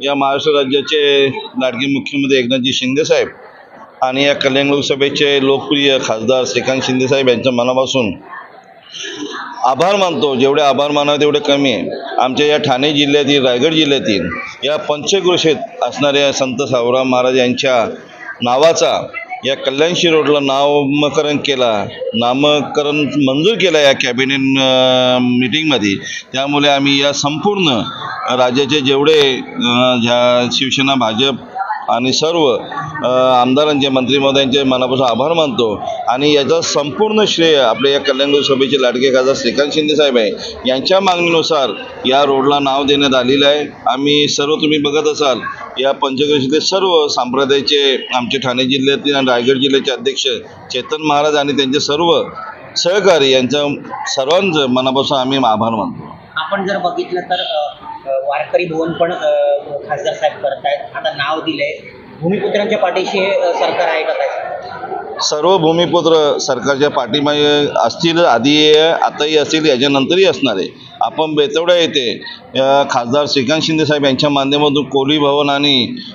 या महाराष्ट्र राज्याचे लाडके मुख्यमंत्री एकनाथजी शिंदेसाहेब आणि या कल्याण लोकसभेचे लोकप्रिय खासदार श्रीकांत शिंदेसाहेब यांच्या मनापासून आभार मानतो. जेवढे आभार मानावे तेवढे कमी आहे. आमच्या या ठाणे जिल्ह्यातील रायगड जिल्ह्यातील या पंचक्रोशीत असणाऱ्या संत सावराम महाराज यांच्या नावाचा या कल्याणशी रोडला नामकरण केला नामकरण मंजूर केलं या कॅबिनेट मिटिंगमध्ये त्यामुळे आम्ही या संपूर्ण राज्याचे जेवढे अं, ज्या शिवसेना भाजप आणि सर्व आमदारांचे मंत्रिमहोदयांचे मनापासून आभार मानतो. आणि याचा संपूर्ण श्रेय आपल्या या कल्याण सभेचे लाडके खासदार श्रीकांत शिंदे साहेब आहे. यांच्या मागणीनुसार या रोडला नाव देण्यात आलेलं आहे. आम्ही सर्व तुम्ही बघत असाल या पंचक्रोशीतले सर्व संप्रदायाचे आमचे ठाणे जिल्ह्यातील आणि रायगड जिल्ह्याचे अध्यक्ष चेतन महाराज आणि त्यांचे सर्व सहकारी यांच्या सर्वांचं मनापासून आम्ही आभार मानतो. आपण जर बघितलं तर वारकरी भवन पण खासदार साहेब करतायत. आता नाव दिलंय. भूमिपुत्रांच्या पाठीशी सरकार आहे का काय? सर्व भूमिपुत्र सरकारच्या पाठीमागे असतील आधी आताही असतील याच्यानंतरही असणार आहे. आपण बेतवड्या येथे खासदार श्रीकांत शिंदे साहेब यांच्या माध्यमातून कोली भवन आणि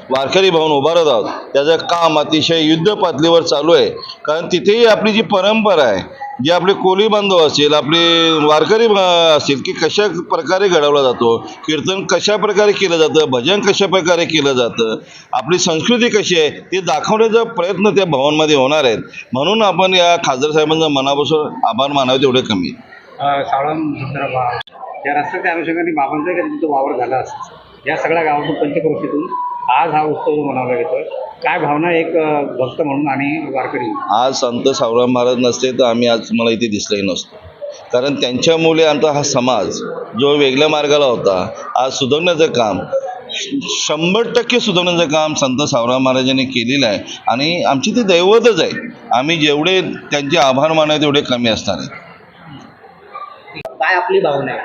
वारकरी भवन उभारत आहोत. त्याचं काम अतिशय युद्ध पातळीवर चालू आहे. कारण तिथेही आपली जी परंपरा आहे जे आपले कोली बांधव असतील आपले वारकरी असतील की कशा प्रकारे घडवला जातो कीर्तन कशा प्रकारे केलं जातं भजन कशा प्रकारे केलं जातं आपली संस्कृती कशी आहे ते दाखवण्याचा प्रयत्न त्या भवनमध्ये होणार आहेत. म्हणून आपण या खासदार साहेबांचा मनापासून आभार मानावे तेवढे कमी. या रस्त्याच्या अनुषंगाने बाबांचा वावर झाला या सगळ्या गावातून पंचक्रोशीतून आज हा उत्सव जो मनवला येतोय काय भावना एक भक्त म्हणून आणि वारकरी? आज संत सावराम महाराज नसते तर आम्ही आज तुम्हाला इथे दिसलंही नसतो. कारण त्यांच्यामुळे आमचा हा समाज जो वेगळ्या मार्गाला होता आज सुधारण्याचं काम श- शंभर टक्के सुधारण्याचं काम संत सावराम महाराजांनी केलेलं आहे. आणि आमची ती दैवतच आहे. आम्ही जेवढे त्यांचे आभार मानावे तेवढे कमी असणार आहेत काय आपली भावना आहे?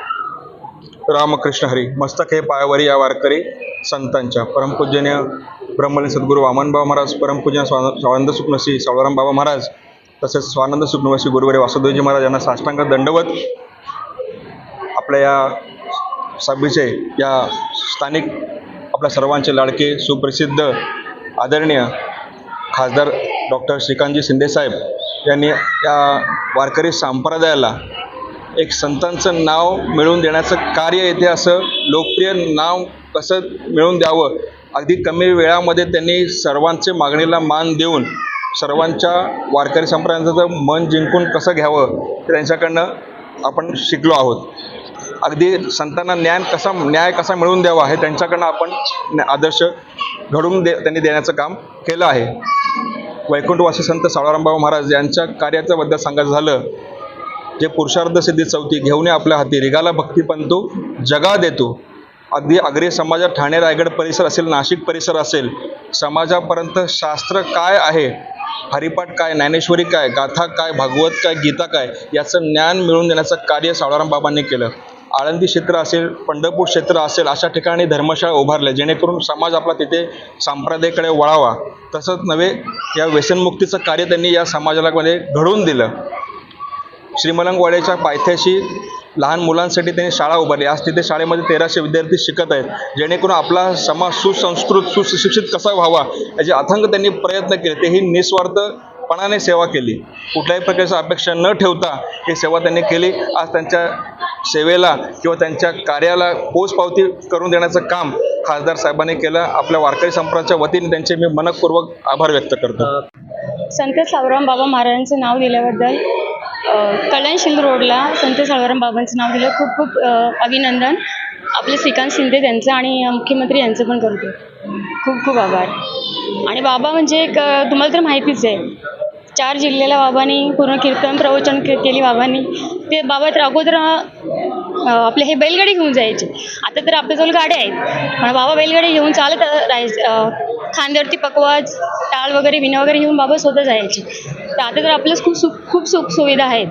रामकृष्ण हरी मस्तक हे पायावरी या वारकरी. संतांच्या परमपूजनीय ब्रह्मलीन सद्गुरू वामनबाबा महाराज परमपूजन स्वान स्वानंद सुखनसी सावळाराम बाबा महाराज तसेच स्वानंद सुखनवसी गुरुवारी वासुदेवजी महाराज यांना साष्टांग दंडवत आपल्या या सभेचे या स्थानिक आपल्या सर्वांचे लाडके सुप्रसिद्ध आदरणीय खासदार डॉक्टर श्रीकांतजी शिंदेसाहेब यांनी या वारकरी संप्रदायाला एक संतांचं नाव मिळवून देण्याचं कार्य येते असं लोकप्रिय नाव कसं मिळवून द्यावं? अगदी कमी वेळामध्ये त्यांनी सर्वांचे मागणीला मान देऊन सर्वांच्या वारकरी संप्रदायाचं मन जिंकून कसं घ्यावं? ते त्यांच्याकडनं आपण शिकलो आहोत. अगदी संतांना ज्ञान कसा न्याय कसा मिळवून द्यावा हे त्यांच्याकडनं आपण आदर्श घडून दे त्यांनी देण्याचं काम केलं आहे. वैकुंठवासी संत सावळारामबाबा महाराज यांच्या कार्याच्याबद्दल सांगायचं झालं जे पुरुषार्थ सिद्धी चौथी घेऊन आपल्या हाती रिगाला भक्तीपंतू जगा देतो. अगदी अग्री समाजात ठाणे रायगड परिसर असेल नाशिक परिसर असेल समाजापर्यंत शास्त्र काय आहे? हरिपाठ काय ज्ञानेश्वरी काय गाथा काय भागवत काय गीता काय याचं ज्ञान मिळवून देण्याचं कार्य सावळाराम बाबांनी केलं. आळंदी क्षेत्र असेल पंढरपूर क्षेत्र असेल अशा ठिकाणी धर्मशाळा उभारल्या जेणेकरून समाज आपला तिथे संप्रदायाकडे वळावा. तसंच नव्हे या व्यसनमुक्तीचं कार्य त्यांनी या समाजाला मध्ये घडवून दिलं. श्रीमलंगवाड्याच्या पायथ्याशी लहान मुलांसाठी त्यांनी शाळा उभारली. आज तिथे शाळेमध्ये तेराशे विद्यार्थी शिकत आहेत. जेणेकरून आपला समाज सुसंस्कृत सुशिक्षित कसा व्हावा याचे अथंग त्यांनी प्रयत्न केले. तेही निस्वार्थपणाने सेवा केली. कुठल्याही प्रकारची अपेक्षा न ठेवता ही सेवा त्यांनी केली. आज त्यांच्या सेवेला किंवा त्यांच्या कार्याला पोचपावती करून देण्याचं काम खासदार साहेबांनी केलं. आपल्या वारकरी संप्रदायाच्या वतीने त्यांचे मी मनपूर्वक आभार व्यक्त करतो. संत सावराम बाबा महाराजांचं नाव दिल्याबद्दल कल्याणशील रोडला संत सावराम बाबांचं नाव दिलं. खूप खूप अभिनंदन. आपले श्रीकांत शिंदे त्यांचं आणि मुख्यमंत्री यांचं पण करतो. खूप खूप आभार. आणि बाबा म्हणजे एक तुम्हाला तर माहितीच आहे. चार जिल्ह्याला बाबांनी पूर्ण कीर्तन प्रवचन के केली बाबांनी ते बाबा तर अगोदर आपले हे बैलगाडी घेऊन जायचे आता तर आपल्याजवळ गाड्या आहेत पण बाबा बैलगाडी घेऊन चालत राहायचे खांद्यावरती पकवाज टाळ वगैरे विणा वगैरे घेऊन बाबा स्वतः जायचे तर आता तर आपल्याच खूप सुख खूप सुख सुविधा आहेत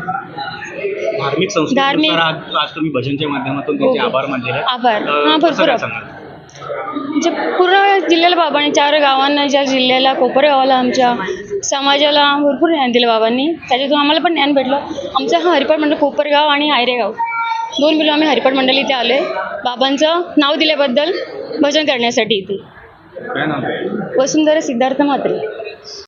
धार्मिक धार्मिक- आज तुम्ही भजनच्या माध्यमातून त्यांचे हो. आभार आहेत. आभार. हां, भरपूर? म्हणजे पूर्ण जिल्ह्याला बाबांनी चार गावांना ज्या जिल्ह्याला कोपरे गावाला आमच्या समाजाला भरपूर ज्ञान दिलं बाबांनी. त्याच्यातून आम्हाला पण ज्ञान भेटलं. आमचं हा हरिपाठ मंडळ कोपरगाव आणि आयरेगाव. दोन मिळून आम्ही हरिपाठ मंडळ इथे आलो आहे बाबांचं नाव दिल्याबद्दल भजन करण्यासाठी इथे? वसुंधरा सिद्धार्थ म्हात्रे.